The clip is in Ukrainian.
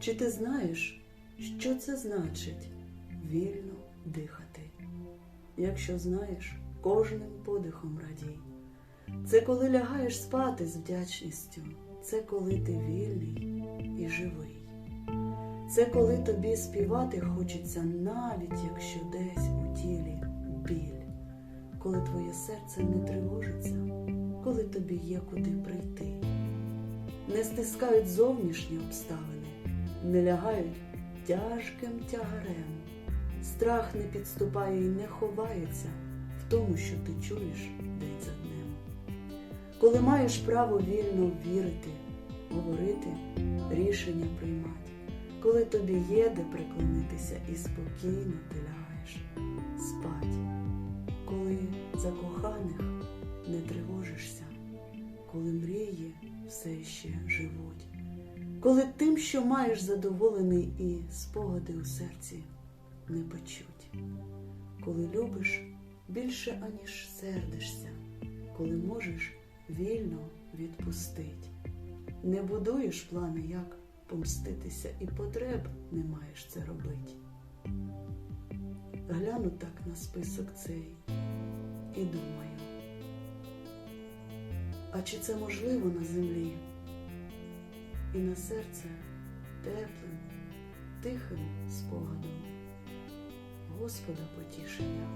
Чи ти знаєш, що це значить вільно дихати? Якщо знаєш, кожним подихом радій. Це коли лягаєш спати з вдячністю, це коли ти вільний і живий. Це коли тобі співати хочеться, навіть якщо десь у тілі біль, коли твоє серце не тривожиться, коли тобі є куди прийти. Не стискають зовнішні обставини, не лягають тяжким тягарем. Страх не підступає і не ховається в тому, що ти чуєш день за днем. Коли маєш право вільно вірити, говорити, рішення приймати, коли тобі є де приклонитися і спокійно ти лягаєш спать, коли за коханих не тривожишся, коли мрії все ще живуть, коли тим, що маєш задоволений і спогади у серці не почуть, коли любиш більше, аніж сердишся, коли можеш вільно відпустить, не будуєш плани, як помститися, і потреб не маєш це робити. Гляну так на список цей і думаю, а чи це можливо на землі? І на серце теплим, тихим спогадом Господа потішення